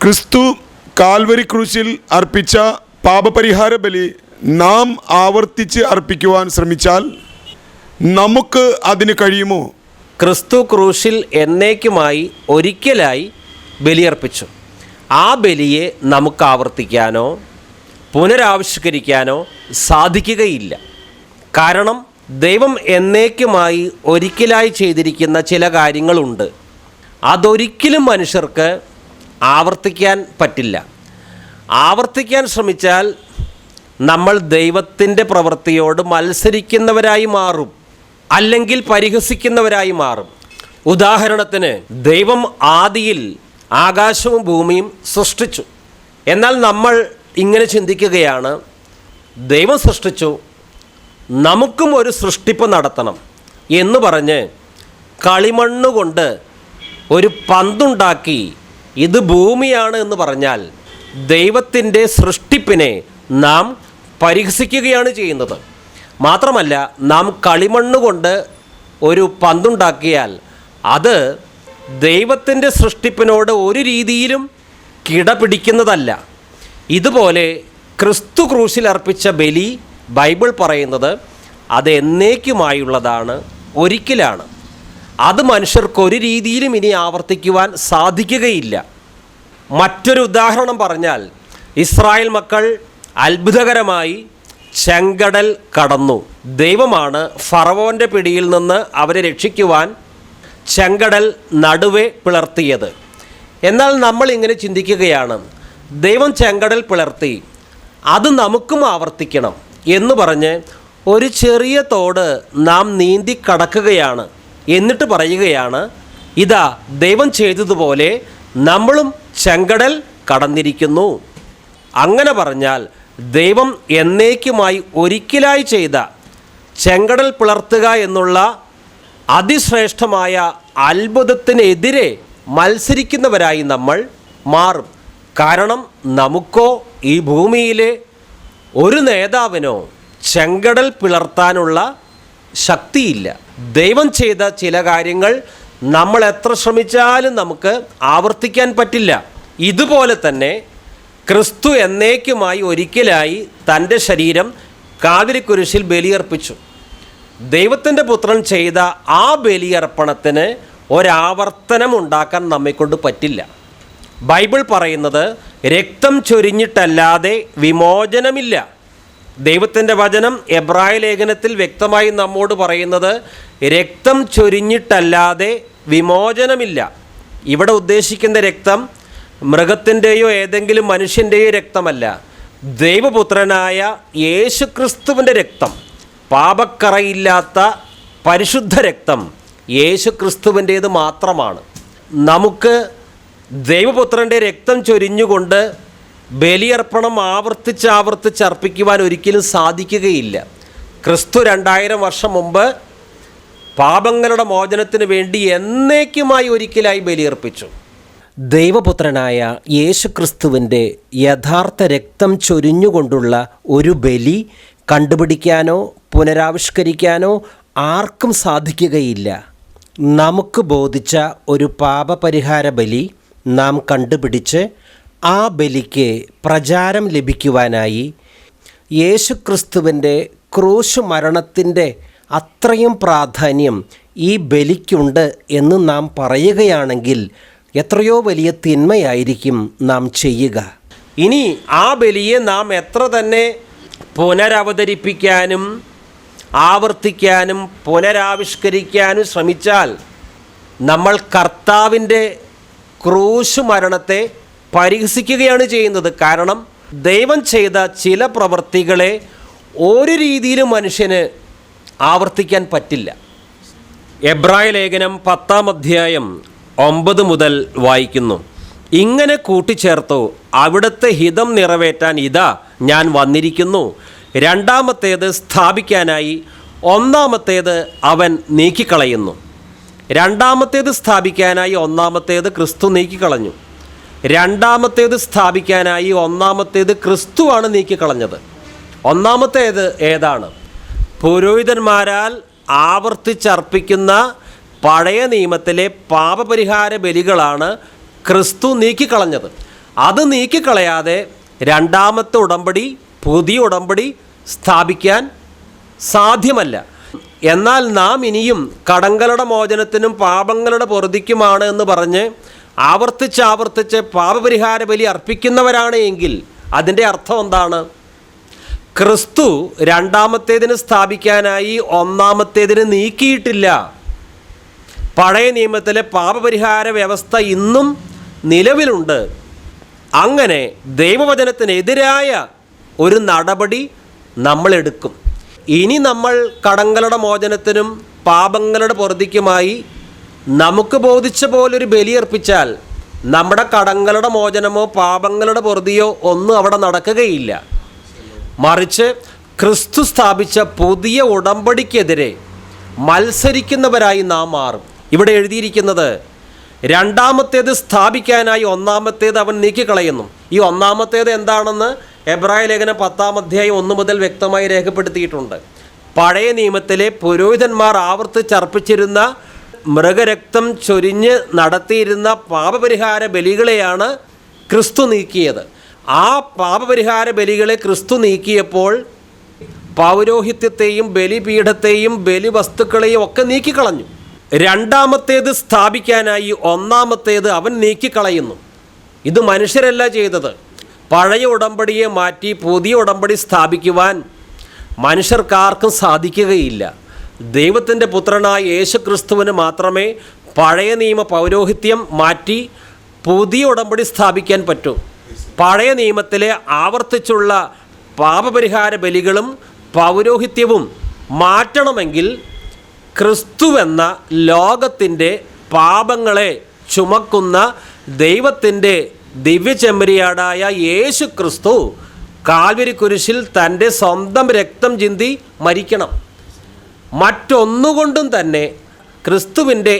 ക്രിസ്തു കാൽവരി ക്രൂശിൽ അർപ്പിച്ച പാപപരിഹാര ബലി നാം ആവർത്തിച്ച് അർപ്പിക്കുവാൻ ശ്രമിച്ചാൽ നമുക്ക് അതിന് കഴിയുമോ? ക്രിസ്തു ക്രൂശിൽ എന്നേക്കുമായി ഒരിക്കലായി ബലിയർപ്പിച്ചു. ആ ബലിയെ നമുക്ക് ആവർത്തിക്കാനോ പുനരാവിഷ്കരിക്കാനോ സാധിക്കുകയില്ല. കാരണം ദൈവം എന്നേക്കുമായി ഒരിക്കലായി ചെയ്തിരിക്കുന്ന ചില കാര്യങ്ങളുണ്ട്. അതൊരിക്കലും മനുഷ്യർക്ക് ആവർത്തിക്കാൻ പറ്റില്ല. ആവർത്തിക്കാൻ ശ്രമിച്ചാൽ നമ്മൾ ദൈവത്തിന്റെ പ്രവൃത്തിയോട് മത്സരിക്കുന്നവരായി മാറും. അല്ലെങ്കിൽ പരിഹസിക്കുന്നവരായി മാറും. ഉദാഹരണത്തിന് ദൈവം ആദിയിൽ ആകാശവും ഭൂമിയും സൃഷ്ടിച്ചു. എന്നാൽ നമ്മൾ ഇങ്ങനെ ചിന്തിക്കുകയാണ് ദൈവം സൃഷ്ടിച്ചു നമുക്കും ഒരു സൃഷ്ടിപ്പ് നടത്തണം എന്ന് പറഞ്ഞ് കളിമണ്ണ് കൊണ്ട് ഒരു പന്തുണ്ടാക്കി ഇത് ഭൂമിയാണ് എന്ന് പറഞ്ഞാൽ ദൈവത്തിന്റെ സൃഷ്ടിപ്പിനെ നാം പരിഹസിക്കുകയാണ് ചെയ്യുന്നത്. മാത്രമല്ല നാം കളിമണ്ണ് കൊണ്ട് ഒരു പന്തുണ്ടാക്കിയാൽ അത് ദൈവത്തിന്റെ സൃഷ്ടിപ്പിനോട് ഒരു രീതിയിലും കിടപിടിക്കുന്നതല്ല. ഇതുപോലെ ക്രിസ്തു ക്രൂശിലർപ്പിച്ച ബലി ബൈബിൾ പറയുന്നത് അത് എന്നേക്കുമായുള്ളതാണ് ഒരിക്കലാണ്. അത് മനുഷ്യർക്ക് ഒരു രീതിയിലും ഇനി ആവർത്തിക്കുവാൻ സാധിക്കുകയില്ല. മറ്റൊരു ഉദാഹരണം പറഞ്ഞാൽ ഇസ്രായേൽ മക്കൾ അത്ഭുതകരമായി ചെങ്കടൽ കടന്നു. ദൈവമാണ് ഫറവോന്റെ പിടിയിൽ നിന്ന് അവരെ രക്ഷിക്കുവാൻ ചെങ്കടൽ നടുവെ പിളർത്തിയത്. എന്നാൽ നമ്മൾ ഇങ്ങനെ ചിന്തിക്കുകയാണ് ദൈവം ചെങ്കടൽ പിളർത്തി അത് നമുക്കും ആവർത്തിക്കണം. എന്ന് പറഞ്ഞ് ഒരു ചെറിയ തോട് നാം നീന്തി കടക്കുകയാണ്. എന്നിട്ട് പറയുകയാണ് ഇതാ ദൈവം ചെയ്തതുപോലെ നമ്മളും ചെങ്കടൽ കടന്നിരിക്കുന്നു. അങ്ങനെ പറഞ്ഞാൽ ദൈവം എന്നേക്കുമായി ഒരിക്കലായി ചെയ്ത ചെങ്കടൽ പിളർത്തുക എന്നുള്ള അതിശ്രേഷ്ഠമായ അത്ഭുതത്തിനെതിരെ മത്സരിക്കുന്നവരായി നമ്മൾ മാറും. കാരണം നമുക്കോ ഈ ഭൂമിയിലെ ഒരു നേതാവിനോ ചെങ്കടൽ പിളർത്താനുള്ള ശക്തിയില്ല. ദൈവം ചെയ്ത ചില കാര്യങ്ങൾ നമ്മൾ എത്ര ശ്രമിച്ചാലും നമുക്ക് ആവർത്തിക്കാൻ പറ്റില്ല. ഇതുപോലെ തന്നെ ക്രിസ്തു എന്നേക്കുമായി ഒരിക്കലായി തന്റെ ശരീരം കാതിരിക്കുരിശിൽ ബലിയർപ്പിച്ചു. ദൈവത്തിന്റെ പുത്രൻ ചെയ്ത ആ ബലിയർപ്പണത്തിന് ഒരാവർത്തനം ഉണ്ടാക്കാൻ നമ്മെക്കൊണ്ട് പറ്റില്ല. ബൈബിൾ പറയുന്നത് രക്തം ചൊരിഞ്ഞിട്ടല്ലാതെ വിമോചനമില്ല. ദൈവത്തിന്റെ വചനം എബ്രായ ലേഖനത്തിൽ വ്യക്തമായി നമ്മോട് പറയുന്നത് രക്തം ചൊരിഞ്ഞിട്ടല്ലാതെ വിമോചനമില്ല. ഇവിടെ ഉദ്ദേശിക്കുന്ന രക്തം മൃഗത്തിന്റെയോ ഏതെങ്കിലും മനുഷ്യന്റെയോ രക്തമല്ല. ദൈവപുത്രനായ യേശുക്രിസ്തുവിന്റെ രക്തം പാപക്കറയില്ലാത്ത പരിശുദ്ധ രക്തം യേശുക്രിസ്തുവിന്റേത് മാത്രമാണ്. നമുക്ക് ദൈവപുത്രന്റെ രക്തം ചൊരിഞ്ഞുകൊണ്ട് ബലിയർപ്പണം ആവർത്തിച്ച് ആവർത്തിച്ച് അർപ്പിക്കുവാൻ ഒരിക്കലും സാധിക്കുകയില്ല. ക്രിസ്തു രണ്ടായിരം വർഷം മുമ്പ് പാപങ്ങളുടെ മോചനത്തിന് വേണ്ടി എന്നേക്കുമായി ഒരിക്കലായി ബലിയർപ്പിച്ചു. ദൈവപുത്രനായ യേശുക്രിസ്തുവിന്റെ യഥാർത്ഥ രക്തം ചൊരിഞ്ഞുകൊണ്ടുള്ള ഒരു ബലി കണ്ടുപിടിക്കാനോ പുനരാവിഷ്കരിക്കാനോ ആർക്കും സാധിക്കുകയില്ല. നമുക്ക് ബോധിച്ച ഒരു പാപപരിഹാര ബലി നാം കണ്ടുപിടിച്ച് ആ ബലിക്ക് പ്രചാരം ലഭിക്കുവാനായി യേശുക്രിസ്തുവിന്റെ ക്രൂശ് മരണത്തിന്റെ അത്രയും പ്രാധാന്യം ഈ ബലിക്കുണ്ട് എന്ന് നാം പറയുകയാണെങ്കിൽ എത്രയോ വലിയ തിന്മയായിരിക്കും നാം ചെയ്യുക. ഇനി ആ ബലിയെ നാം എത്ര തന്നെ പുനരവതരിപ്പിക്കാനും ആവർത്തിക്കാനും പുനരാവിഷ്കരിക്കാനും ശ്രമിച്ചാൽ നമ്മൾ കർത്താവിന്റെ ക്രൂശ് മരണത്തെ പരിഹസിക്കുകയാണ് ചെയ്യുന്നത്. കാരണം ദൈവം ചെയ്ത ചില പ്രവൃത്തികളെ ഒരു രീതിയിലും മനുഷ്യന് ആവർത്തിക്കാൻ പറ്റില്ല. എബ്രായ ലേഖനം പത്താം അധ്യായം ഒമ്പത് മുതൽ വായിക്കുന്നു. ഇങ്ങനെ കൂട്ടിച്ചേർത്തു അവിടുത്തെ ഹിതം നിറവേറ്റാൻ ഇതാ ഞാൻ വന്നിരിക്കുന്നു. രണ്ടാമത്തേത് സ്ഥാപിക്കാനായി ഒന്നാമത്തേത് അവൻ നീക്കിക്കളയുന്നു. രണ്ടാമത്തേത് സ്ഥാപിക്കാനായി ഒന്നാമത്തേത് ക്രിസ്തു നീക്കിക്കളഞ്ഞു. രണ്ടാമത്തേത് സ്ഥാപിക്കാനായി ഒന്നാമത്തേത് ക്രിസ്തുവാണ് നീക്കിക്കളഞ്ഞത്. ഒന്നാമത്തേത് ഏതാണ്? പുരോഹിതന്മാരാൽ ആവർത്തിച്ചർപ്പിക്കുന്ന പഴയ നിയമത്തിലെ പാപപരിഹാര ബലികളാണ് ക്രിസ്തു നീക്കിക്കളഞ്ഞത്. അത് നീക്കിക്കളയാതെ രണ്ടാമത്തെ ഉടമ്പടി പുതിയ ഉടമ്പടി സ്ഥാപിക്കാൻ സാധ്യമല്ല. എന്നാൽ നാം ഇനിയും കടങ്ങളുടെ മോചനത്തിനും പാപങ്ങളുടെ പൊറുതിക്കുമാണ് എന്ന് പറഞ്ഞ് ആവർത്തിച്ച് ആവർത്തിച്ച് പാപപരിഹാര ബലി അർപ്പിക്കുന്നവരാണ് എങ്കിൽ അതിന്റെ അർത്ഥം എന്താണ്? ക്രിസ്തു രണ്ടാമത്തേതിന് സ്ഥാപിക്കാനായി ഒന്നാമത്തേതിന് നീക്കിയിട്ടില്ല. പഴയ നിയമത്തിലെ പാപപരിഹാര വ്യവസ്ഥ ഇന്നും നിലവിലുണ്ട്. അങ്ങനെ ദൈവവചനത്തിനെതിരായ ഒരു നടപടി നമ്മൾ എടുക്കും ഇനി നമ്മൾ കടങ്ങളുടെ മോചനത്തിനും പാപങ്ങളുടെ പൊറുതിക്കുമായി നമുക്ക് ബോധിച്ച പോലൊരു ബലിയർപ്പിച്ചാൽ നമ്മുടെ കടങ്ങളുടെ മോചനമോ പാപങ്ങളുടെ പൊറുതിയോ ഒന്നും അവിടെ നടക്കുകയില്ല. മറിച്ച് ക്രിസ്തു സ്ഥാപിച്ച പുതിയ ഉടമ്പടിക്കെതിരെ മത്സരിക്കുന്നവരായി നാം മാറും. ഇവിടെ എഴുതിയിരിക്കുന്നത് രണ്ടാമത്തേത് സ്ഥാപിക്കാനായി ഒന്നാമത്തേത് അവൻ നീക്കിക്കളയുന്നു. ഈ ഒന്നാമത്തേത് എന്താണെന്ന് എബ്രായ ലേഖനം പത്താം അധ്യായം ഒന്ന് മുതൽ വ്യക്തമായി രേഖപ്പെടുത്തിയിട്ടുണ്ട്. പഴയ നിയമത്തിലെ പുരോഹിതന്മാർ ആവർത്തിച്ചർപ്പിച്ചിരുന്ന മൃഗരക്തം ചൊരിഞ്ഞ് നടത്തിയിരുന്ന പാപപരിഹാര ബലികളെയാണ് ക്രിസ്തു നീക്കിയത്. ആ പാപപരിഹാര ബലികളെ ക്രിസ്തു നീക്കിയപ്പോൾ പൗരോഹിത്യത്തെയും ബലിപീഠത്തെയും ബലിവസ്തുക്കളെയും ഒക്കെ നീക്കിക്കളഞ്ഞു. രണ്ടാമത്തേത് സ്ഥാപിക്കാനായി ഒന്നാമത്തേത് അവൻ നീക്കിക്കളയുന്നു. ഇത് മനുഷ്യരല്ല ചെയ്തത്. പഴയ ഉടമ്പടിയെ മാറ്റി പുതിയ ഉടമ്പടി സ്ഥാപിക്കുവാൻ മനുഷ്യർക്കാർക്കും സാധിക്കുകയില്ല. ദൈവത്തിന്റെ പുത്രനായ യേശു ക്രിസ്തുവിന് മാത്രമേ പഴയ നിയമ പൗരോഹിത്യം മാറ്റി പുതിയ ഉടമ്പടി സ്ഥാപിക്കാൻ പറ്റൂ. പഴയ നിയമത്തിലെ ആവർത്തിച്ചുള്ള പാപപരിഹാര ബലികളും പൗരോഹിത്യവും മാറ്റണമെങ്കിൽ ക്രിസ്തുവെന്ന ലോകത്തിന്റെ പാപങ്ങളെ ചുമക്കുന്ന ദൈവത്തിന്റെ ദിവ്യചെമ്മരിയാടായ യേശു ക്രിസ്തു കാൽവരി കുരിശിൽ തന്റെ സ്വന്തം രക്തം ചിന്തി മരിക്കണം. മറ്റൊന്നുകൊണ്ടും തന്നെ ക്രിസ്തുവിന്റെ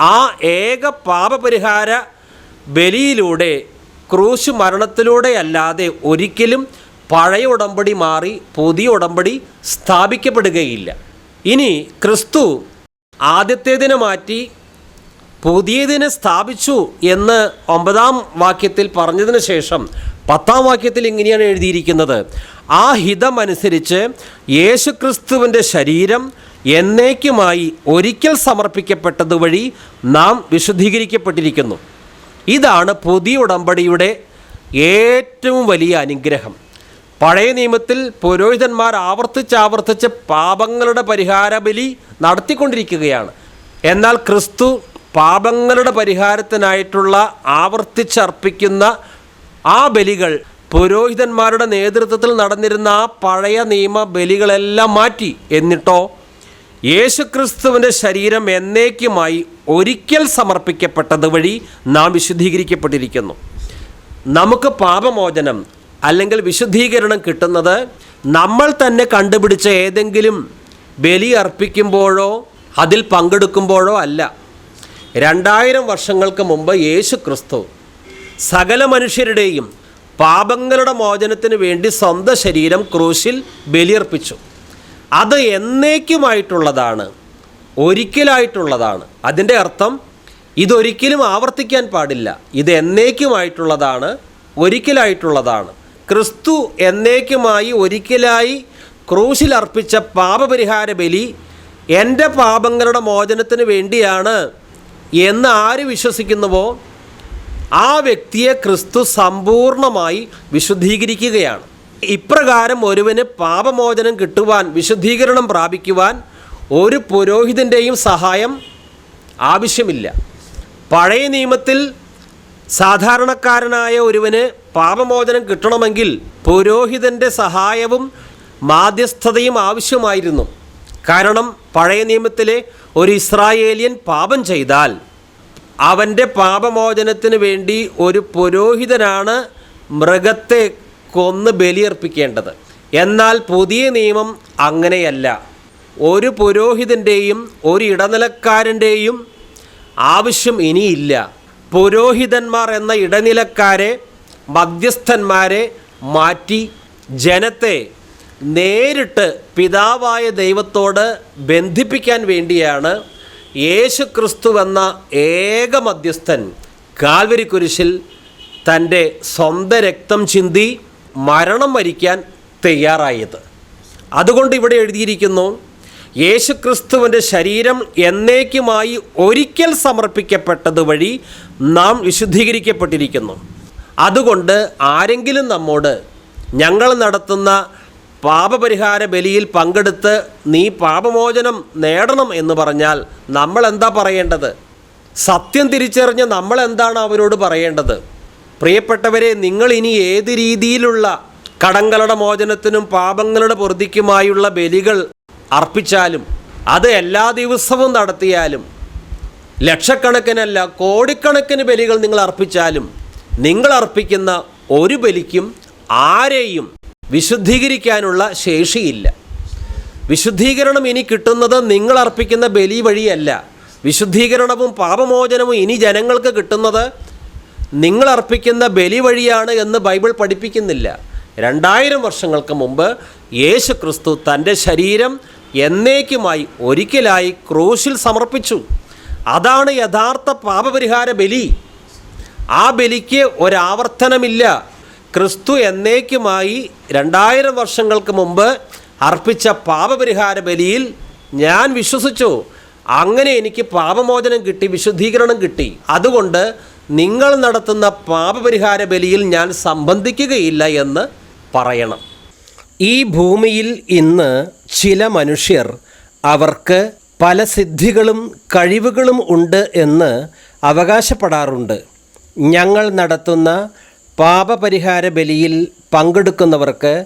ആ ഏക പാപപരിഹാര ബലിയിലൂടെ ക്രൂശ് മരണത്തിലൂടെയല്ലാതെ ഒരിക്കലും പഴയ ഉടമ്പടി മാറി പുതിയ ഉടമ്പടി സ്ഥാപിക്കപ്പെടുകയില്ല. ഇനി ക്രിസ്തു ആദ്യത്തേതിനെ മാറ്റി പുതിയതിനെ സ്ഥാപിച്ചു എന്ന് ഒമ്പതാം വാക്യത്തിൽ പറഞ്ഞതിന് ശേഷം പത്താം വാക്യത്തിൽ ഇങ്ങനെയാണ് എഴുതിയിരിക്കുന്നത്. ആ ഹിതമനുസരിച്ച് യേശുക്രിസ്തുവിന്റെ ശരീരം എന്നേക്കുമായി ഒരിക്കൽ സമർപ്പിക്കപ്പെട്ടത് വഴി നാം വിശുദ്ധീകരിക്കപ്പെട്ടിരിക്കുന്നു. ഇതാണ് പുതിയ ഉടമ്പടിയുടെ ഏറ്റവും വലിയ അനുഗ്രഹം. പഴയ നിയമത്തിൽ പുരോഹിതന്മാർ ആവർത്തിച്ച് ആവർത്തിച്ച് പാപങ്ങളുടെ പരിഹാര ബലി നടത്തിക്കൊണ്ടിരിക്കുകയാണ്. എന്നാൽ ക്രിസ്തു പാപങ്ങളുടെ പരിഹാരത്തിനായിട്ടുള്ള ആവർത്തിച്ചർപ്പിക്കുന്ന ആ ബലികൾ പുരോഹിതന്മാരുടെ നേതൃത്വത്തിൽ നടന്നിരുന്ന ആ പഴയ നിയമ ബലികളെല്ലാം മാറ്റി. എന്നിട്ടോ? യേശുക്രിസ്തുവിന്റെ ശരീരം എന്നേക്കുമായി ഒരിക്കൽ സമർപ്പിക്കപ്പെട്ടത് വഴി നാം വിശുദ്ധീകരിക്കപ്പെട്ടിരിക്കുന്നു. നമുക്ക് പാപമോചനം അല്ലെങ്കിൽ വിശുദ്ധീകരണം കിട്ടുന്നത് നമ്മൾ തന്നെ കണ്ടുപിടിച്ച ഏതെങ്കിലും ബലി അർപ്പിക്കുമ്പോഴോ അതിൽ പങ്കെടുക്കുമ്പോഴോ അല്ല. രണ്ടായിരം വർഷങ്ങൾക്ക് മുമ്പ് യേശു ക്രിസ്തു സകല മനുഷ്യരുടെയും പാപങ്ങളുടെ മോചനത്തിന് വേണ്ടി സ്വന്തം ശരീരം ക്രൂശിൽ ബലിയർപ്പിച്ചു. അത് എന്നേക്കുമായിട്ടുള്ളതാണ് ഒരിക്കലായിട്ടുള്ളതാണ്. അതിന്റെ അർത്ഥം ഇതൊരിക്കലും ആവർത്തിക്കാൻ പാടില്ല. ഇത് എന്നേക്കുമായിട്ടുള്ളതാണ് ഒരിക്കലായിട്ടുള്ളതാണ്. ക്രിസ്തു എന്നേക്കുമായി ഒരിക്കലായി ക്രൂശിൽ അർപ്പിച്ച പാപപരിഹാര ബലി എന്റെ പാപങ്ങളുടെ മോചനത്തിന് വേണ്ടിയാണ്. എന്ന് ആര് വിശ്വസിക്കുന്നുവോ ആ വ്യക്തിയെ ക്രിസ്തു സമ്പൂർണമായി വിശുദ്ധീകരിക്കുകയാണ്. ഇപ്രകാരം ഒരുവന് പാപമോചനം കിട്ടുവാൻ വിശുദ്ധീകരണം പ്രാപിക്കുവാൻ ഒരു പുരോഹിതന്റെയും സഹായം ആവശ്യമില്ല. പഴയ നിയമത്തിൽ സാധാരണക്കാരനായ ഒരുവന് പാപമോചനം കിട്ടണമെങ്കിൽ പുരോഹിതന്റെ സഹായവും മാധ്യസ്ഥതയും ആവശ്യമായിരുന്നു. കാരണം പഴയ നിയമത്തിലെ ഒരു ഇസ്രായേലിയൻ പാപം ചെയ്താൽ അവന്റെ പാപമോചനത്തിന് വേണ്ടി ഒരു പുരോഹിതനാണ് മൃഗത്തെ കൊന്ന് ബലിയർപ്പിക്കേണ്ടത്. എന്നാൽ പുതിയ നിയമം അങ്ങനെയല്ല. ഒരു പുരോഹിതന്റെയും ഒരു ഇടനിലക്കാരന്റെയും ആവശ്യം ഇനിയില്ല. പുരോഹിതന്മാർ എന്ന ഇടനിലക്കാരെ മധ്യസ്ഥന്മാരെ മാറ്റി ജനത്തെ നേരിട്ട് പിതാവായ ദൈവത്തോട് ബന്ധിപ്പിക്കാൻ വേണ്ടിയാണ് യേശു ക്രിസ്തു എന്ന ഏക മധ്യസ്ഥൻ കാൽവരി കുരിശിൽ തന്റെ സ്വന്തം രക്തം ചിന്തി മരണം വരിക്കാൻ തയ്യാറായത്. അതുകൊണ്ട് ഇവിടെ എഴുതിയിരിക്കുന്നു യേശുക്രിസ്തുവിന്റെ ശരീരം എന്നേക്കുമായി ഒരിക്കൽ സമർപ്പിക്കപ്പെട്ടത് വഴി നാം വിശുദ്ധീകരിക്കപ്പെട്ടിരിക്കുന്നു. അതുകൊണ്ട് ആരെങ്കിലും നമ്മോട് ഞങ്ങൾ നടത്തുന്ന പാപപരിഹാര ബലിയിൽ പങ്കെടുത്ത് നീ പാപമോചനം നേടണം എന്ന് പറഞ്ഞാൽ നമ്മൾ എന്താ പറയേണ്ടത്? സത്യം തിരിച്ചറിഞ്ഞ് നമ്മൾ എന്താണ് അവരോട് പറയേണ്ടത്? പ്രിയപ്പെട്ടവരെ നിങ്ങൾ ഇനി ഏത് രീതിയിലുള്ള കടങ്ങളുടെ മോചനത്തിനും പാപങ്ങളുടെ പൊറുതിക്കുമായുള്ള ബലികൾ അർപ്പിച്ചാലും അത് എല്ലാ ദിവസവും നടത്തിയാലും ലക്ഷക്കണക്കിനല്ല കോടിക്കണക്കിന് ബലികൾ നിങ്ങൾ അർപ്പിച്ചാലും നിങ്ങൾ അർപ്പിക്കുന്ന ഒരു ബലിക്കും ആരെയും വിശുദ്ധീകരിക്കാനുള്ള ശേഷിയില്ല. വിശുദ്ധീകരണം ഇനി കിട്ടുന്നത് നിങ്ങൾ അർപ്പിക്കുന്ന ബലി വഴിയല്ല. വിശുദ്ധീകരണവും പാപമോചനവും ഇനി ജനങ്ങൾക്ക് കിട്ടുന്നത് നിങ്ങൾ അർപ്പിക്കുന്ന ബലി വഴിയാണ് എന്ന് ബൈബിൾ പഠിപ്പിക്കുന്നില്ല. രണ്ടായിരം വർഷങ്ങൾക്ക് മുമ്പ് യേശു ക്രിസ്തു തന്റെ ശരീരം എന്നേക്കുമായി ഒരിക്കലായി ക്രൂശിൽ സമർപ്പിച്ചു. അതാണ് യഥാർത്ഥ പാപപരിഹാര ബലി. ആ ബലിക്ക് ഒരാവർത്തനമില്ല. ക്രിസ്തു എന്നേക്കുമായി രണ്ടായിരം വർഷങ്ങൾക്ക് മുമ്പ് അർപ്പിച്ച പാപപരിഹാര ബലിയിൽ ഞാൻ വിശ്വസിച്ചു. അങ്ങനെ എനിക്ക് പാപമോചനം കിട്ടി വിശുദ്ധീകരണം കിട്ടി. അതുകൊണ്ട് നിങ്ങൾ നടത്തുന്ന പാപപരിഹാര ബലിയിൽ ഞാൻ സംബന്ധിക്കുകയില്ല എന്ന് പറയണം. ഈ ഭൂമിയിൽ ഇന്ന് ചില മനുഷ്യർ അവർക്ക് പല സിദ്ധികളും കഴിവുകളും ഉണ്ട് എന്ന് അവകാശപ്പെടാറുണ്ട്. ഞങ്ങൾ നടത്തുന്ന പാപപരിഹാര ബലിയിൽ പങ്കെടുക്കുന്നവർക്ക്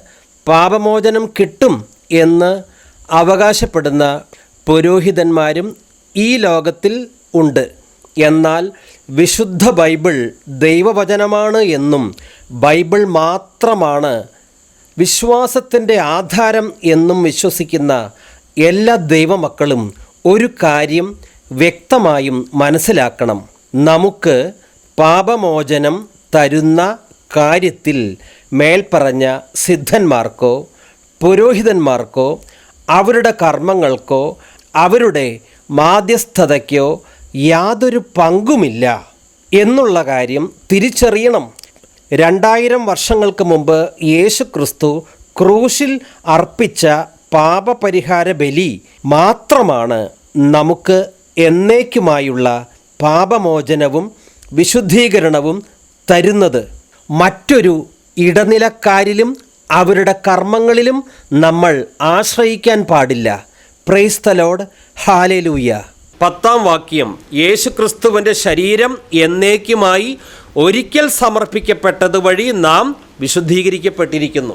പാപമോചനം കിട്ടും എന്ന് അവകാശപ്പെടുന്ന പുരോഹിതന്മാരും ഈ ലോകത്തിൽ ഉണ്ട്. എന്നാൽ വിശുദ്ധ ബൈബിൾ ദൈവവചനമാണ് എന്നും ബൈബിൾ മാത്രമാണ് വിശ്വാസത്തിന്റെ ആധാരം എന്നും വിശ്വസിക്കുന്ന എല്ലാ ദൈവമക്കളും ഒരു കാര്യം വ്യക്തമായും മനസ്സിലാക്കണം. നമുക്ക് പാപമോചനം തരുന്ന കാര്യത്തിൽ മേൽപ്പറഞ്ഞ സിദ്ധന്മാർക്കോ പുരോഹിതന്മാർക്കോ അവരുടെ കർമ്മങ്ങൾക്കോ അവരുടെ മാധ്യസ്ഥതയ്ക്കോ യാതൊരു പങ്കുമില്ല. എന്നുള്ള കാര്യം തിരിച്ചറിയണം. രണ്ടായിരം വർഷങ്ങൾക്ക് മുമ്പ് യേശു ക്രിസ്തു ക്രൂശിൽ അർപ്പിച്ച പാപപരിഹാര ബലി മാത്രമാണ് നമുക്ക് എന്നേക്കുമായുള്ള പാപമോചനവും വിശുദ്ധീകരണവും തരുന്നത്. മറ്റൊരു ഇടനിലക്കാരിലും അവരുടെ കർമ്മങ്ങളിലും നമ്മൾ ആശ്രയിക്കാൻ പാടില്ല. പ്രൈസ്തലോഡ് ഹാലലൂയ പത്താം വാക്യം യേശുക്രിസ്തുവിന്റെ ശരീരം എന്നേക്കുമായി ഒരിക്കൽ സമർപ്പിക്കപ്പെട്ടത് വഴി നാം വിശുദ്ധീകരിക്കപ്പെട്ടിരിക്കുന്നു.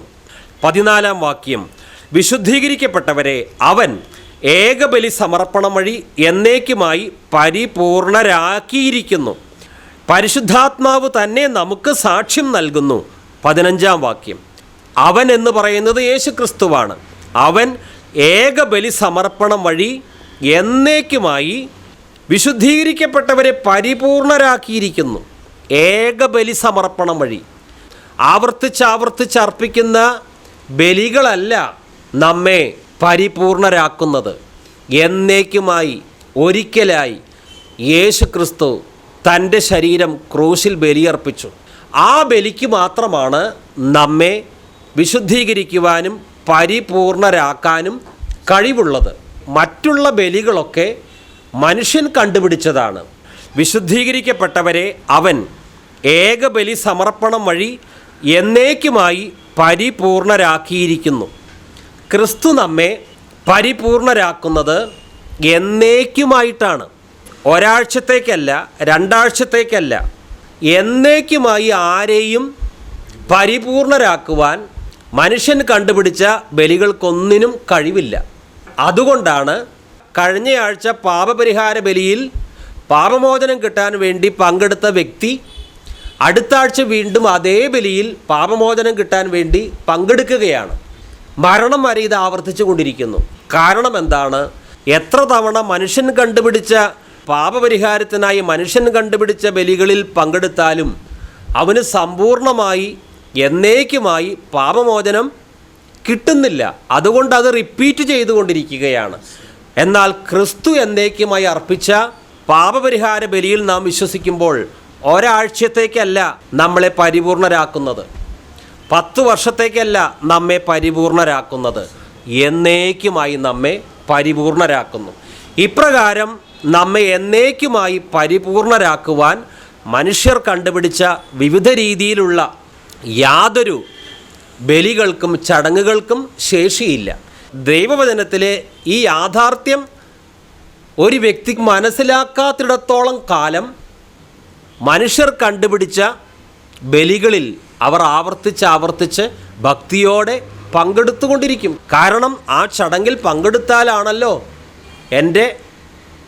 പതിനാലാം വാക്യം വിശുദ്ധീകരിക്കപ്പെട്ടവരെ അവൻ ഏകബലി സമർപ്പണം വഴി എന്നേക്കുമായി പരിപൂർണരാക്കിയിരിക്കുന്നു. പരിശുദ്ധാത്മാവ് തന്നെ നമുക്ക് സാക്ഷ്യം നൽകുന്നു. പതിനഞ്ചാം വാക്യം. അവൻ എന്ന് പറയുന്നത് യേശു ക്രിസ്തുവാണ് അവൻ ഏകബലി സമർപ്പണം വഴി എന്നേക്കുമായി വിശുദ്ധീകരിക്കപ്പെട്ടവരെ പരിപൂർണരാക്കിയിരിക്കുന്നു. ഏകബലി സമർപ്പണം വഴി. ആവർത്തിച്ച് ആവർത്തിച്ച് അർപ്പിക്കുന്ന ബലികളല്ല നമ്മെ പരിപൂർണരാക്കുന്നത്. എന്നേക്കുമായി ഒരിക്കലായി യേശു ക്രിസ്തു തന്റെ ശരീരം ക്രൂശിൽ ബലിയർപ്പിച്ചു. ആ ബലിക്ക് മാത്രമാണ് നമ്മെ വിശുദ്ധീകരിക്കുവാനും പരിപൂർണരാക്കാനും കഴിവുള്ളത്. മറ്റുള്ള ബലികളൊക്കെ മനുഷ്യൻ കണ്ടുപിടിച്ചതാണ്. വിശുദ്ധീകരിക്കപ്പെട്ടവരെ അവൻ ഏകബലി സമർപ്പണം വഴി എന്നേക്കുമായി പരിപൂർണരാക്കിയിരിക്കുന്നു. ക്രിസ്തു നമ്മെ പരിപൂർണരാക്കുന്നത് എന്നേക്കുമായിട്ടാണ്. ഒരാഴ്ചത്തേക്കല്ല രണ്ടാഴ്ചത്തേക്കല്ല. എന്നേക്കുമായി ആരെയും പരിപൂർണരാക്കുവാൻ മനുഷ്യൻ കണ്ടുപിടിച്ച ബലികൾക്കൊന്നിനും കഴിവില്ല. അതുകൊണ്ടാണ് കഴിഞ്ഞയാഴ്ച പാപപരിഹാര ബലിയിൽ പാപമോചനം കിട്ടാൻ വേണ്ടി പങ്കെടുത്ത വ്യക്തി അടുത്ത ആഴ്ച വീണ്ടും അതേ ബലിയിൽ പാപമോചനം കിട്ടാൻ വേണ്ടി പങ്കെടുക്കുകയാണ്. മരണം വരെ ഇത് ആവർത്തിച്ചു കൊണ്ടിരിക്കുന്നു കാരണം എന്താണ്? എത്ര തവണ മനുഷ്യൻ കണ്ടുപിടിച്ച പാപപരിഹാരത്തിനായി മനുഷ്യൻ കണ്ടുപിടിച്ച ബലികളിൽ പങ്കെടുത്താലും അവന് സമ്പൂർണമായി എന്നേക്കുമായി പാപമോചനം കിട്ടുന്നില്ല. അതുകൊണ്ട് അത് റിപ്പീറ്റ് ചെയ്തുകൊണ്ടിരിക്കുകയാണ്. എന്നാൽ ക്രിസ്തു എന്നേക്കുമായി അർപ്പിച്ച പാപപരിഹാര ബലിയിൽ നാം വിശ്വസിക്കുമ്പോൾ ഒരാഴ്ചത്തേക്കല്ല നമ്മളെ പരിപൂർണരാക്കുന്നത്. പത്ത് വർഷത്തേക്കല്ല നമ്മെ പരിപൂർണരാക്കുന്നത്. എന്നേക്കുമായി നമ്മെ പരിപൂർണരാക്കുന്നു. ഇപ്രകാരം നമ്മെ എന്നേക്കുമായി പരിപൂർണരാക്കുവാൻ മനുഷ്യർ കണ്ടുപിടിച്ച വിവിധ രീതിയിലുള്ള യാതൊരു ബലികൾക്കും ചടങ്ങുകൾക്കും ശേഷിയില്ല. ദൈവവചനത്തിലെ ഈ യാഥാർത്ഥ്യം ഒരു വ്യക്തി മനസ്സിലാക്കാത്തിടത്തോളം കാലം മനുഷ്യർ കണ്ടുപിടിച്ച ബലികളിൽ അവർ ആവർത്തിച്ച് ആവർത്തിച്ച് ഭക്തിയോടെ പങ്കെടുത്തുകൊണ്ടിരിക്കും. കാരണം ആ ചടങ്ങിൽ പങ്കെടുത്താലാണല്ലോ എന്റെ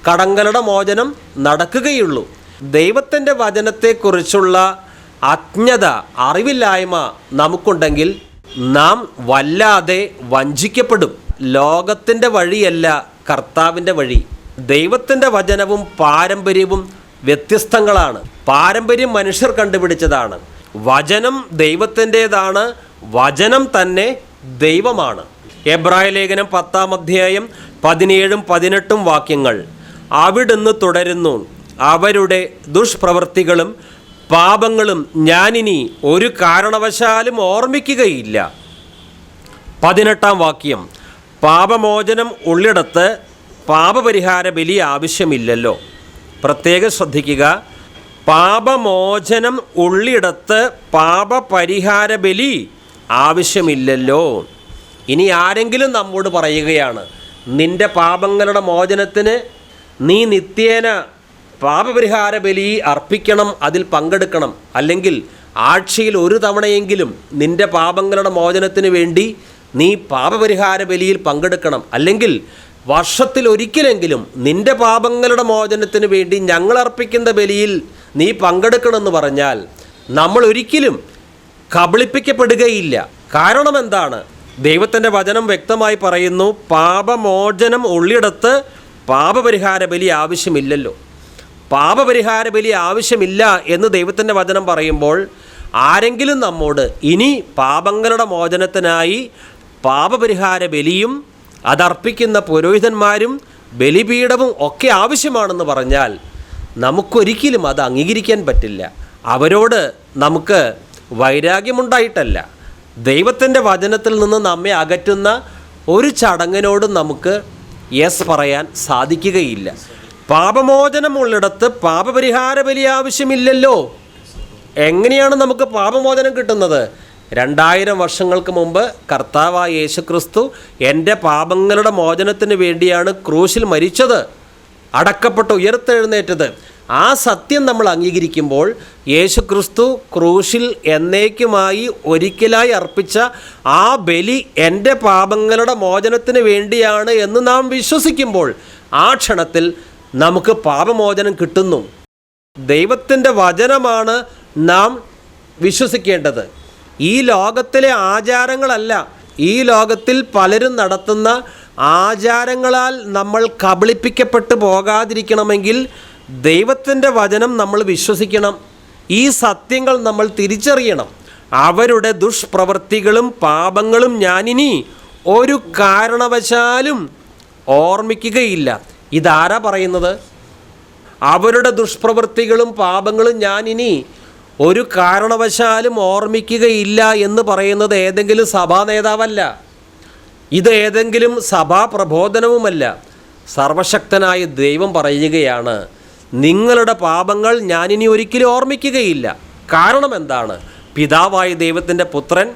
കടങ്ങളുടെ മോചനം നടക്കുകയുള്ളൂ. ദൈവത്തിന്റെ വചനത്തെക്കുറിച്ചുള്ള അജ്ഞത അറിവില്ലായ്മ നമുക്കുണ്ടെങ്കിൽ നാം വല്ലാതെ വഞ്ചിക്കപ്പെടും. ലോകത്തിന്റെ വഴിയല്ല കർത്താവിന്റെ വഴി. ദൈവത്തിന്റെ വചനവും പാരമ്പര്യവും വ്യത്യസ്തങ്ങളാണ്. പാരമ്പര്യം മനുഷ്യർ കണ്ടുപിടിച്ചതാണ്. വചനം ദൈവത്തിന്റെതാണ് വചനം തന്നെ ദൈവമാണ്. എബ്രായ ലേഖനം പത്താം അധ്യായം പതിനേഴും പതിനെട്ടും വാക്യങ്ങൾ. അവിടുന്ന് തുടരുന്നു. അവരുടെ ദുഷ്പ്രവൃത്തികളും പാപങ്ങളും ഞാനിനി ഒരു കാരണവശാലും ഓർമ്മിക്കുകയില്ല. പതിനെട്ടാം വാക്യം. പാപമോചനം ഉള്ളിടത്ത് പാപപരിഹാര ബലി ആവശ്യമില്ലല്ലോ. പ്രത്യേകം ശ്രദ്ധിക്കുക. പാപമോചനം ഉള്ളിടത്ത് പാപപരിഹാര ബലി ആവശ്യമില്ലല്ലോ. ഇനി ആരെങ്കിലും നമ്മോട് പറയുകയാണ് നിന്റെ പാപങ്ങളുടെ മോചനത്തിന് നീ നിത്യേന പാപപരിഹാര ബലി അർപ്പിക്കണം അതിൽ പങ്കെടുക്കണം. അല്ലെങ്കിൽ ആഴ്ചയിൽ ഒരു തവണയെങ്കിലും നിന്റെ പാപങ്ങളുടെ മോചനത്തിന് വേണ്ടി നീ പാപപരിഹാര ബലിയിൽ പങ്കെടുക്കണം. അല്ലെങ്കിൽ വർഷത്തിൽ ഒരിക്കലെങ്കിലും നിന്റെ പാപങ്ങളുടെ മോചനത്തിന് വേണ്ടി ഞങ്ങൾ അർപ്പിക്കുന്ന ബലിയിൽ നീ പങ്കെടുക്കണമെന്ന് പറഞ്ഞാൽ നമ്മൾ ഒരിക്കലും കബളിപ്പിക്കപ്പെടുകയില്ല. കാരണം എന്താണ്? ദൈവത്തിന്റെ വചനം വ്യക്തമായി പറയുന്നു പാപമോചനം ഉള്ളിടത്ത് പാപപരിഹാര ബലി ആവശ്യമില്ലല്ലോ. പാപപരിഹാര ബലി ആവശ്യമില്ല എന്ന് ദൈവത്തിന്റെ വചനം പറയുമ്പോൾ ആരെങ്കിലും നമ്മോട് ഇനി പാപങ്ങളുടെ മോചനത്തിനായി പാപപരിഹാര ബലിയും അതർപ്പിക്കുന്ന പുരോഹിതന്മാരും ബലിപീഠവും ഒക്കെ ആവശ്യമാണെന്ന് പറഞ്ഞാൽ നമുക്കൊരിക്കലും അത് അംഗീകരിക്കാൻ പറ്റില്ല. അവരോട് നമുക്ക് വൈരാഗ്യമുണ്ടായിട്ടല്ല. ദൈവത്തിന്റെ വചനത്തിൽ നിന്ന് നമ്മെ അകറ്റുന്ന ഒരു ചടങ്ങിനോടും നമുക്ക് യെസ് പറയാൻ സാധിക്കുകയില്ല. പാപമോചനമുള്ളിടത്ത് പാപപരിഹാര ബലി ആവശ്യമില്ലല്ലോ. എങ്ങനെയാണ് നമുക്ക് പാപമോചനം കിട്ടുന്നത്? രണ്ടായിരം വർഷങ്ങൾക്ക് മുമ്പ് കർത്താവായ യേശുക്രിസ്തു എന്റെ പാപങ്ങളുടെ മോചനത്തിന് വേണ്ടിയാണ് ക്രൂശിൽ മരിച്ചത്. അടക്കപ്പെട്ട് ഉയർത്തെഴുന്നേറ്റത്. ആ സത്യം നമ്മൾ അംഗീകരിക്കുമ്പോൾ യേശുക്രിസ്തു ക്രൂശിൽ എന്നേക്കുമായി ഒരിക്കലായി അർപ്പിച്ച ആ ബലി എന്റെ പാപങ്ങളുടെ മോചനത്തിന് വേണ്ടിയാണ് എന്ന് നാം വിശ്വസിക്കുമ്പോൾ ആ ക്ഷണത്തിൽ നമുക്ക് പാപമോചനം കിട്ടുന്നു. ദൈവത്തിന്റെ വചനമാണ് നാം വിശ്വസിക്കേണ്ടത്. ഈ ലോകത്തിലെ ആചാരങ്ങളല്ല ഈ ലോകത്തിൽ പലരും നടത്തുന്ന ആചാരങ്ങളാൽ നമ്മൾ കബളിപ്പിക്കപ്പെട്ടു പോകാതിരിക്കണമെങ്കിൽ ദൈവത്തിന്റെ വചനം നമ്മൾ വിശ്വസിക്കണം. ഈ സത്യങ്ങൾ നമ്മൾ തിരിച്ചറിയണം. അവരുടെ ദുഷ്പ്രവൃത്തികളും പാപങ്ങളും ഞാനിനി ഒരു കാരണവശാലും ഓർമ്മിക്കുകയില്ല. ഇതാരാ പറയുന്നത്? അവരുടെ ദുഷ്പ്രവൃത്തികളും പാപങ്ങളും ഞാനിനി ഒരു കാരണവശാലും ഓർമ്മിക്കുകയില്ല എന്ന് പറയുന്നത് ഏതെങ്കിലും സഭാ നേതാവല്ല. ഇത് ഏതെങ്കിലും സഭാ പ്രബോധനവുമല്ല. സർവശക്തനായ ദൈവം പറയുകയാണ് നിങ്ങളുടെ പാപങ്ങൾ ഞാനിനി ഒരിക്കലും ഓർമ്മിക്കുകയില്ല. കാരണം എന്താണ്? പിതാവായ ദൈവത്തിന്റെ പുത്രൻ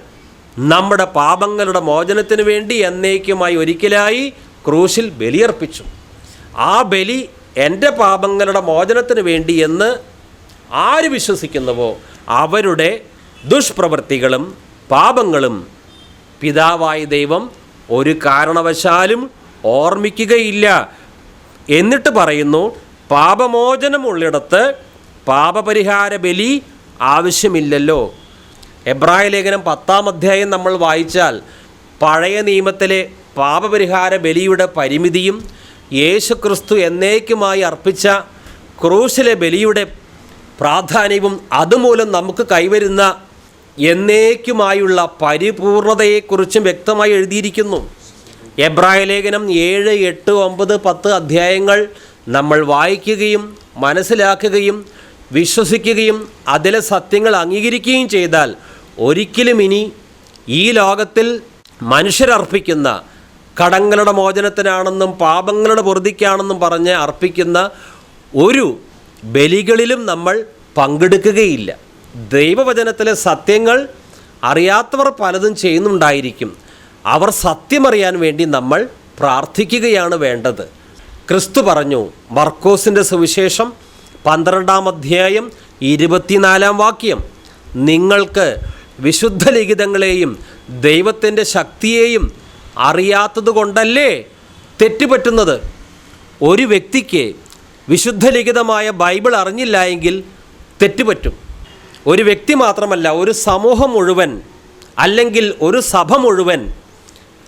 നമ്മുടെ പാപങ്ങളുടെ മോചനത്തിന് വേണ്ടി എന്നേക്കുമായി ഒരിക്കലായി ക്രൂശിൽ ബലിയർപ്പിച്ചു. ആ ബലി എന്റെ പാപങ്ങളുടെ മോചനത്തിന് വേണ്ടി എന്ന് ആര് വിശ്വസിക്കുന്നുവോ അവരുടെ ദുഷ്പ്രവൃത്തികളും പാപങ്ങളും പിതാവായ ദൈവം ഒരു കാരണവശാലും ഓർമ്മിക്കുകയില്ല. എന്നിട്ട് പറയുന്നു പാപമോചനമുള്ളിടത്ത് പാപപരിഹാര ബലി ആവശ്യമില്ലല്ലോ. എബ്രായ ലേഖനം പത്താം അധ്യായം നമ്മൾ വായിച്ചാൽ പഴയ നിയമത്തിലെ പാപപരിഹാര ബലിയുടെ പരിമിതിയും യേശുക്രിസ്തു എന്നേക്കുമായി അർപ്പിച്ച ക്രൂശിലെ ബലിയുടെ പ്രാധാന്യവും അതുമൂലം നമുക്ക് കൈവരുന്ന എന്നേക്കുമായുള്ള പരിപൂർണതയെക്കുറിച്ചും വ്യക്തമായി എഴുതിയിരിക്കുന്നു. എബ്രായ ലേഖനം ഏഴ് എട്ട് ഒമ്പത് പത്ത് അധ്യായങ്ങൾ നമ്മൾ വായിക്കുകയും മനസ്സിലാക്കുകയും വിശ്വസിക്കുകയും അതിലെ സത്യങ്ങൾ അംഗീകരിക്കുകയും ചെയ്താൽ ഒരിക്കലും ഇനി ഈ ലോകത്തിൽ മനുഷ്യരർപ്പിക്കുന്ന കടങ്ങളുടെ മോചനത്തിനാണെന്നും പാപങ്ങളുടെ പൊറുതിക്കാണെന്നും പറഞ്ഞ് അർപ്പിക്കുന്ന ഒരു ബലികളിലും നമ്മൾ പങ്കെടുക്കുകയില്ല. ദൈവവചനത്തിലെ സത്യങ്ങൾ അറിയാത്തവർ പലതും ചെയ്യുന്നുണ്ടായിരിക്കും. അവർ സത്യമറിയാൻ വേണ്ടി നമ്മൾ പ്രാർത്ഥിക്കുകയാണ് വേണ്ടത്. ക്രിസ്തു പറഞ്ഞു. മർക്കോസിന്റെ സുവിശേഷം പന്ത്രണ്ടാം അധ്യായം ഇരുപത്തിനാലാം വാക്യം. നിങ്ങൾക്ക് വിശുദ്ധ ലിഖിതങ്ങളെയും ദൈവത്തിന്റെ ശക്തിയെയും അറിയാത്തത് കൊണ്ടല്ലേ തെറ്റുപറ്റുന്നത്? ഒരു വ്യക്തിക്ക് വിശുദ്ധ ലിഖിതമായ ബൈബിൾ അറിഞ്ഞില്ല എങ്കിൽ തെറ്റുപറ്റും. ഒരു വ്യക്തി മാത്രമല്ല ഒരു സമൂഹം മുഴുവൻ അല്ലെങ്കിൽ ഒരു സഭ മുഴുവൻ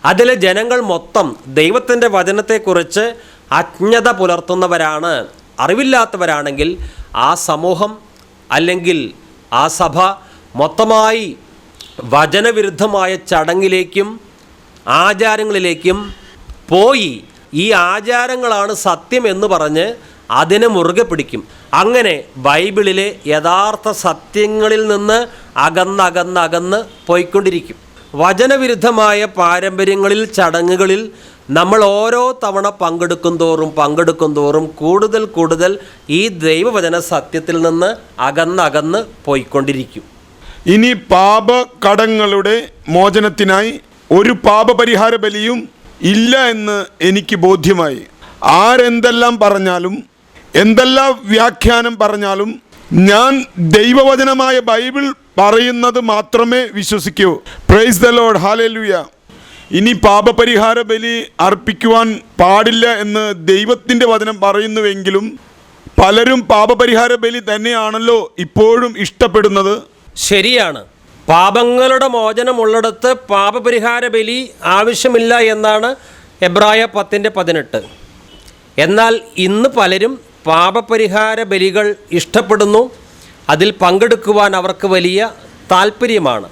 അതിലെ ജനങ്ങൾ മൊത്തം ദൈവത്തിന്റെ വചനത്തെക്കുറിച്ച് അജ്ഞത പുലർത്തുന്നവരാണ് അറിവില്ലാത്തവരാണെങ്കിൽ ആ സമൂഹം അല്ലെങ്കിൽ ആ സഭ മൊത്തമായി വചനവിരുദ്ധമായ ചടങ്ങിലേക്കും ആചാരങ്ങളിലേക്കും പോയി. ഈ ആചാരങ്ങളാണ് സത്യം എന്ന് പറഞ്ഞ് അതിനെ മുറുകെ പിടിക്കും. അങ്ങനെ ബൈബിളിലെ യഥാർത്ഥ സത്യങ്ങളിൽ നിന്ന് അകന്നകന്നകന്ന് പോയിക്കൊണ്ടിരിക്കും. വചനവിരുദ്ധമായ പാരമ്പര്യങ്ങളിൽ ചടങ്ങുകളിൽ നമ്മൾ ഓരോ തവണ പങ്കെടുക്കും തോറും പങ്കെടുക്കും തോറും കൂടുതൽ കൂടുതൽ ഈ ദൈവവചന സത്യത്തിൽ നിന്ന് അകന്നകന്ന് പോയിക്കൊണ്ടിരിക്കും. ഇനി പാപകടങ്ങളുടെ മോചനത്തിനായി ഒരു പാപപരിഹാര ബലിയും ഇല്ല എന്ന് എനിക്ക് ബോധ്യമായി. ആരെന്തെല്ലാം പറഞ്ഞാലും എന്തെല്ലാം വ്യാഖ്യാനം പറഞ്ഞാലും ഞാൻ ദൈവവചനമായ ബൈബിൾ പറയുന്നത് മാത്രമേ വിശ്വസിക്കൂ. പ്രൈസ് ദ ലോഡ് ഹാലേലുയ ഇനി പാപപരിഹാര ബലി അർപ്പിക്കുവാൻ പാടില്ല എന്ന് ദൈവത്തിന്റെ വചനം പറയുന്നുവെങ്കിലും പലരും പാപപരിഹാര ബലി തന്നെയാണല്ലോ ഇപ്പോഴും ഇഷ്ടപ്പെടുന്നത്. ശരിയാണ്. പാപങ്ങളുടെ മോചനമുള്ളിടത്ത് പാപപരിഹാര ബലി ആവശ്യമില്ല എന്നാണ് എബ്രായ പത്തിന്റെ പതിനെട്ട്. എന്നാൽ ഇന്ന് പലരും പാപപരിഹാര ബലികൾ ഇഷ്ടപ്പെടുന്നു. അതിൽ പങ്കെടുക്കുവാൻ അവർക്ക് വലിയ താല്പര്യമാണ്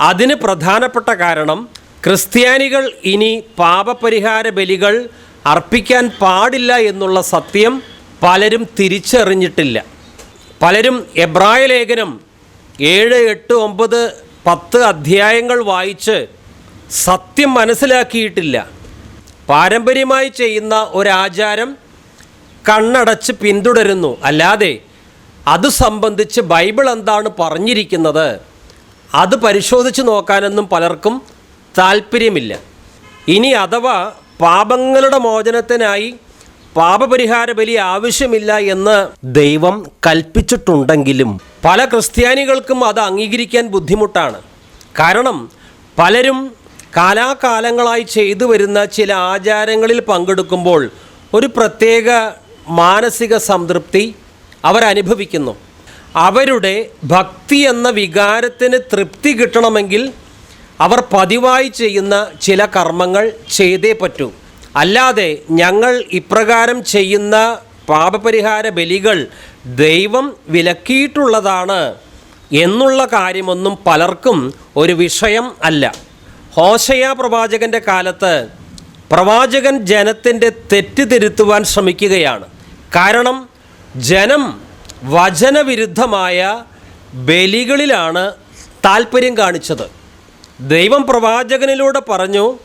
അതിന് പ്രധാനപ്പെട്ട കാരണം ക്രിസ്ത്യാനികൾ ഇനി പാപപരിഹാര ബലികൾ അർപ്പിക്കാൻ പാടില്ല എന്നുള്ള സത്യം പലരും തിരിച്ചറിഞ്ഞിട്ടില്ല. പലരും എബ്രായ ലേഖനം ഏഴ് എട്ട് ഒമ്പത് പത്ത് അധ്യായങ്ങൾ വായിച്ച് സത്യം മനസ്സിലാക്കിയിട്ടില്ല. പാരമ്പര്യമായി ചെയ്യുന്ന ഒരാചാരം കണ്ണടച്ച് പിന്തുടരുന്നു. അല്ലാതെ അത് സംബന്ധിച്ച് ബൈബിൾ എന്താണ് പറഞ്ഞിരിക്കുന്നത്? അത് പരിശോധിച്ച് നോക്കാനൊന്നും പലർക്കും താല്പര്യമില്ല ഇനി അഥവാ പാപങ്ങളുടെ മോചനത്തിനായി പാപപരിഹാര ബലി ആവശ്യമില്ല എന്ന് ദൈവം കൽപ്പിച്ചിട്ടുണ്ടെങ്കിലും പല ക്രിസ്ത്യാനികൾക്കും അത് അംഗീകരിക്കാൻ ബുദ്ധിമുട്ടാണ്. കാരണം പലരും കാലാകാലങ്ങളായി ചെയ്തു വരുന്ന ചില ആചാരങ്ങളിൽ പങ്കെടുക്കുമ്പോൾ ഒരു പ്രത്യേക മാനസിക സംതൃപ്തി അവരനുഭവിക്കുന്നു അവരുടെ ഭക്തി എന്ന വികാരത്തിന് തൃപ്തി കിട്ടണമെങ്കിൽ അവർ പതിവായി ചെയ്യുന്ന ചില കർമ്മങ്ങൾ ചെയ്തേ പറ്റൂ. അല്ലാതെ ഞങ്ങൾ ഇപ്രകാരം ചെയ്യുന്ന പാപപരിഹാര ബലികൾ ദൈവം വിലക്കിയിട്ടുള്ളതാണ് എന്നുള്ള കാര്യമൊന്നും പലർക്കും ഒരു വിഷയം അല്ല. ഹോശയ പ്രവാചകന്റെ കാലത്ത് പ്രവാചകൻ ജനത്തിന്റെ തെറ്റ് തിരുത്തുവാൻ ശ്രമിക്കുകയാണ്. കാരണം ജനം വചനവിരുദ്ധമായ ബലികളിലാണ് താല്പര്യം കാണിച്ചത്. ദൈവം പ്രവാചകനിലൂടെ പറഞ്ഞു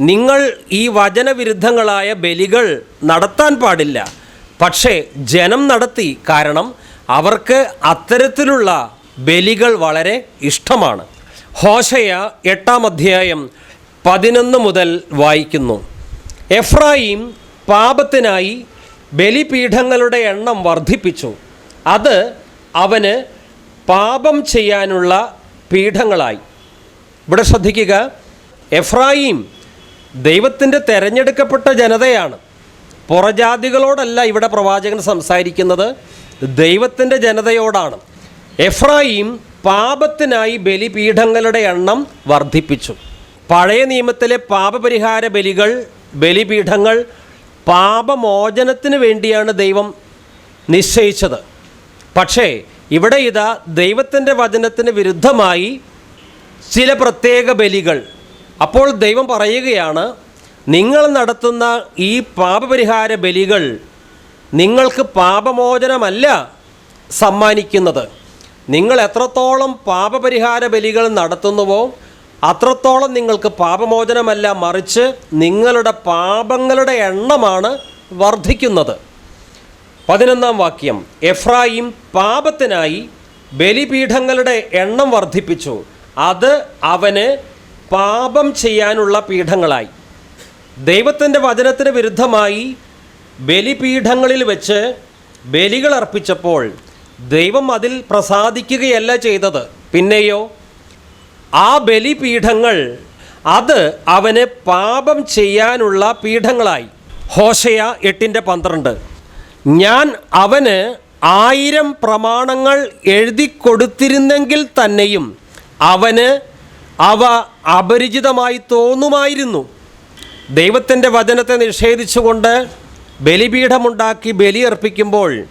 നിങ്ങൾ ഈ വചനവിരുദ്ധങ്ങളായ ബലികൾ നടത്താൻ പാടില്ല. പക്ഷേ ജനം നടത്തി. കാരണം അവർക്ക് അത്തരത്തിലുള്ള ബലികൾ വളരെ ഇഷ്ടമാണ്. ഹോശയ എട്ടാം അധ്യായം പതിനൊന്ന് മുതൽ വായിക്കുന്നു. എഫ്രായിം പാപത്തിനായി ബലിപീഠങ്ങളുടെ എണ്ണം വർദ്ധിപ്പിച്ചു. അത് അവന് പാപം ചെയ്യാനുള്ള പീഠങ്ങളായി. ഇവിടെ ശ്രദ്ധിക്കുക. എഫ്രായിം ദൈവത്തിന്റെ തെരഞ്ഞെടുക്കപ്പെട്ട ജനതയാണ്. പുറജാതികളോടല്ല ഇവിടെ പ്രവാചകൻ സംസാരിക്കുന്നത്. ദൈവത്തിന്റെ ജനതയോടാണ്. എഫ്രായിം പാപത്തിനായി ബലിപീഠങ്ങളുടെ എണ്ണം വർദ്ധിപ്പിച്ചു. പഴയ നിയമത്തിലെ പാപപരിഹാര ബലികൾ ബലിപീഠങ്ങൾ പാപമോചനത്തിന് വേണ്ടിയാണ് ദൈവം നിശ്ചയിച്ചത്. പക്ഷേ ഇവിടെ ഇതാ ദൈവത്തിന്റെ വചനത്തിന് വിരുദ്ധമായി ചില പ്രത്യേക ബലികൾ. അപ്പോൾ ദൈവം പറയുകയാണ് നിങ്ങൾ നടത്തുന്ന ഈ പാപപരിഹാര ബലികൾ നിങ്ങൾക്ക് പാപമോചനമല്ല സമ്മാനിക്കുന്നത്. നിങ്ങൾ എത്രത്തോളം പാപപരിഹാര ബലികൾ നടത്തുന്നുവോ അത്രത്തോളം നിങ്ങൾക്ക് പാപമോചനമല്ല മറിച്ച് നിങ്ങളുടെ പാപങ്ങളുടെ എണ്ണമാണ് വർദ്ധിക്കുന്നത്. പതിനൊന്നാം വാക്യം എഫ്രായിം പാപത്തിനായി ബലിപീഠങ്ങളുടെ എണ്ണം വർദ്ധിപ്പിച്ചു. അത് അവന് പാപം ചെയ്യാനുള്ള പീഠങ്ങളായി. ദൈവത്തിന്റെ വചനത്തിന് വിരുദ്ധമായി ബലിപീഠങ്ങളിൽ വെച്ച് ബലികൾ അർപ്പിച്ചപ്പോൾ ദൈവം അതിൽ പ്രസാദിക്കുകയല്ല ചെയ്തത്. പിന്നെയോ ആ ബലിപീഠങ്ങൾ അത് അവന് പാപം ചെയ്യാനുള്ള പീഠങ്ങളായി. ഹോഷയ എട്ടിന്റെ പന്ത്രണ്ട്. ഞാൻ അവന് ആയിരം പ്രമാണങ്ങൾ എഴുതി കൊടുത്തിരുന്നെങ്കിൽ തന്നെയും അവന് അവ അപരിചിതമായി തോന്നുമായിരുന്നു. ദൈവത്തിന്റെ വചനത്തെ നിഷേധിച്ചുകൊണ്ട് ബലിപീഠമുണ്ടാക്കി ബലിയർപ്പിക്കുമ്പോൾ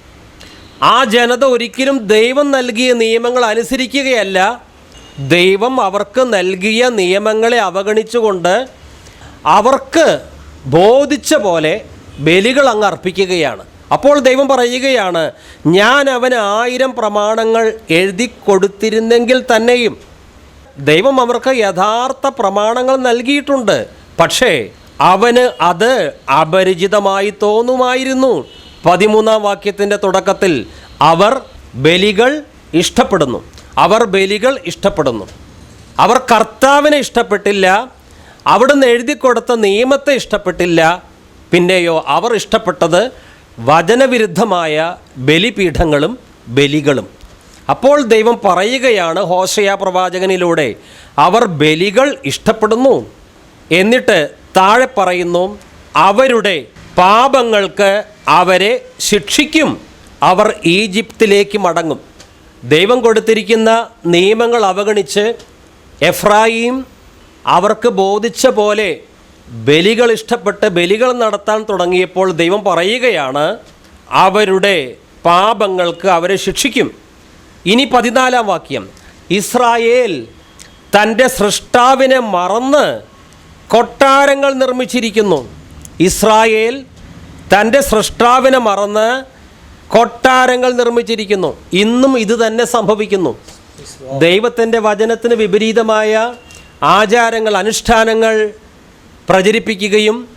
ആ ജനത ഒരിക്കലും ദൈവം നൽകിയ നിയമങ്ങൾ അനുസരിക്കുകയല്ല ദൈവം അവർക്ക് നൽകിയ നിയമങ്ങളെ അവഗണിച്ചുകൊണ്ട് അവർക്ക് ബോധിച്ച പോലെ ബലികൾ അങ്ങ് അർപ്പിക്കുകയാണ്. അപ്പോൾ ദൈവം പറയുകയാണ് ഞാൻ അവന് ആയിരം പ്രമാണങ്ങൾ എഴുതി കൊടുത്തിരുന്നെങ്കിൽ തന്നെയും ദൈവം അവർക്ക് യഥാർത്ഥ പ്രമാണങ്ങൾ നൽകിയിട്ടുണ്ട്. പക്ഷേ അവന് അത് അപരിചിതമായി തോന്നുമായിരുന്നു. പതിമൂന്നാം വാക്യത്തിന്റെ തുടക്കത്തിൽ അവർ ബലികൾ ഇഷ്ടപ്പെടുന്നു. അവർ ബലികൾ ഇഷ്ടപ്പെടുന്നു. അവർ കർത്താവിനെ ഇഷ്ടപ്പെട്ടില്ല. അവിടുന്ന് എഴുതി കൊടുത്ത നിയമത്തെ ഇഷ്ടപ്പെട്ടില്ല. പിന്നെയോ അവർ ഇഷ്ടപ്പെട്ടത് വചനവിരുദ്ധമായ ബലിപീഠങ്ങളും ബലികളും. അപ്പോൾ ദൈവം പറയുകയാണ് ഹോഷയ പ്രവാചകനിലൂടെ അവർ ബലികൾ ഇഷ്ടപ്പെടുന്നു. എന്നിട്ട് താഴെ പറയുന്നു അവരുടെ പാപങ്ങൾക്ക് അവരെ ശിക്ഷിക്കും. അവർ ഈജിപ്തിലേക്ക് മടങ്ങും. ദൈവം കൊടുത്തിരിക്കുന്ന നിയമങ്ങൾ അവഗണിച്ച് എഫ്രായിം അവർക്ക് ബോധിച്ച പോലെ ബലികൾ ഇഷ്ടപ്പെട്ട് ബലികൾ നടത്താൻ തുടങ്ങിയപ്പോൾ ദൈവം പറയുകയാണ് അവരുടെ പാപങ്ങൾക്ക് അവരെ ശിക്ഷിക്കും. ഇനി പതിനാലാം വാക്യം. ഇസ്രായേൽ തന്റെ സൃഷ്ടാവിനെ മറന്ന് കൊട്ടാരങ്ങൾ നിർമ്മിച്ചിരിക്കുന്നു. ഇസ്രായേൽ തന്റെ സൃഷ്ടാവിനെ മറന്ന് കൊട്ടാരങ്ങൾ നിർമ്മിച്ചിരിക്കുന്നു. ഇന്നും ഇത് തന്നെ സംഭവിക്കുന്നു. ദൈവത്തിന്റെ വചനത്തിന് വിപരീതമായ ആചാരങ്ങൾ അനുഷ്ഠാനങ്ങൾ പ്രചരിപ്പിക്കുകയും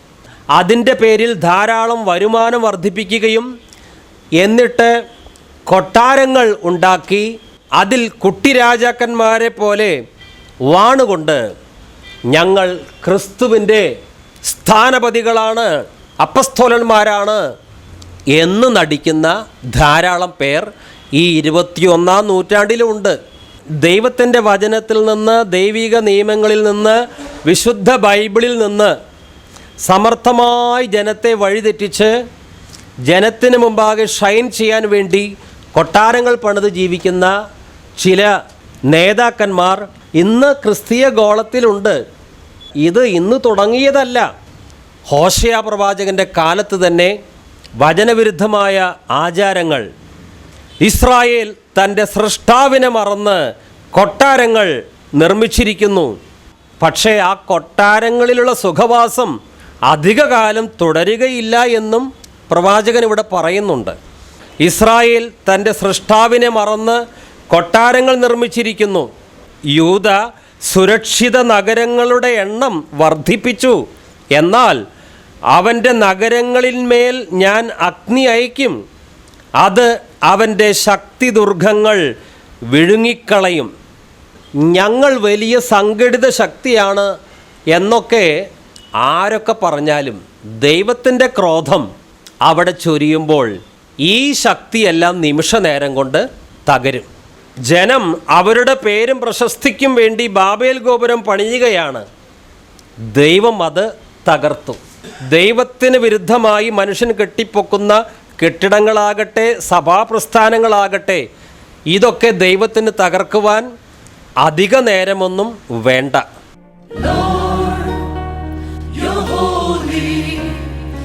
അതിന്റെ പേരിൽ ധാരാളം വരുമാനം വർദ്ധിപ്പിക്കുകയും എന്നിട്ട് കൊട്ടാരങ്ങൾ ഉണ്ടാക്കി അതിൽ കുട്ടിരാജാക്കന്മാരെ പോലെ വാണുകൊണ്ട് ഞങ്ങൾ ക്രിസ്തുവിന്റെ സ്ഥാനപതികളാണ് അപ്പസ്തോലന്മാരാണ് എന്ന് നടിക്കുന്ന ധാരാളം പേർ ഈ ഇരുപത്തിയൊന്നാം നൂറ്റാണ്ടിലുമുണ്ട് ദൈവത്തിന്റെ വചനത്തിൽ നിന്ന് ദൈവിക നിയമങ്ങളിൽ നിന്ന് വിശുദ്ധ ബൈബിളിൽ നിന്ന് സമർത്ഥമായി ജനത്തെ വഴിതെറ്റിച്ച് ജനത്തിന് മുമ്പാകെ ഷൈൻ ചെയ്യാൻ വേണ്ടി കൊട്ടാരങ്ങൾ പണിത് ജീവിക്കുന്ന ചില നേതാക്കന്മാർ ഇന്ന് ക്രിസ്തീയ ഗോളത്തിലുണ്ട്. ഇത് ഇന്ന് തുടങ്ങിയതല്ല. ഹോഷയ പ്രവാചകന്റെ കാലത്ത് തന്നെ വചനവിരുദ്ധമായ ആചാരങ്ങൾ. ഇസ്രായേൽ തന്റെ സൃഷ്ടാവിനെ മറന്ന് കൊട്ടാരങ്ങൾ നിർമ്മിച്ചിരിക്കുന്നു. പക്ഷേ ആ കൊട്ടാരങ്ങളിലുള്ള സുഖവാസം അധികകാലം തുടരുകയില്ല എന്നും പ്രവാചകൻ ഇവിടെ പറയുന്നുണ്ട്. ഇസ്രായേൽ തന്റെ സൃഷ്ടാവിനെ മറന്ന് കൊട്ടാരങ്ങൾ നിർമ്മിച്ചിരിക്കുന്നു. യൂത സുരക്ഷിത നഗരങ്ങളുടെ എണ്ണം വർദ്ധിപ്പിച്ചു. എന്നാൽ അവന്റെ നഗരങ്ങളിന്മേൽ ഞാൻ അഗ്നി അയക്കും അത് അവന്റെ ശക്തി ദുർഗങ്ങൾ വിഴുങ്ങിക്കളയും. ഞങ്ങൾ വലിയ സംഘടിത ശക്തിയാണ് എന്നൊക്കെ ആരൊക്കെ പറഞ്ഞാലും ദൈവത്തിന്റെ ക്രോധം അവിടെ ചൊരിയുമ്പോൾ ഈ ശക്തിയെല്ലാം നിമിഷ നേരം കൊണ്ട് തകരും. ജനം അവരുടെ പേരും പ്രശസ്തിക്കും വേണ്ടി ബാബേൽ ഗോപുരം പണിയുകയാണ്. ദൈവം അത് തകർത്തു. ദൈവത്തിന് വിരുദ്ധമായി മനുഷ്യൻ കെട്ടിപ്പൊക്കുന്ന കെട്ടിടങ്ങളാകട്ടെ സഭാപ്രസ്ഥാനങ്ങളാകട്ടെ ഇതൊക്കെ ദൈവത്തിന് തകർക്കുവാൻ അധിക നേരമൊന്നും വേണ്ട.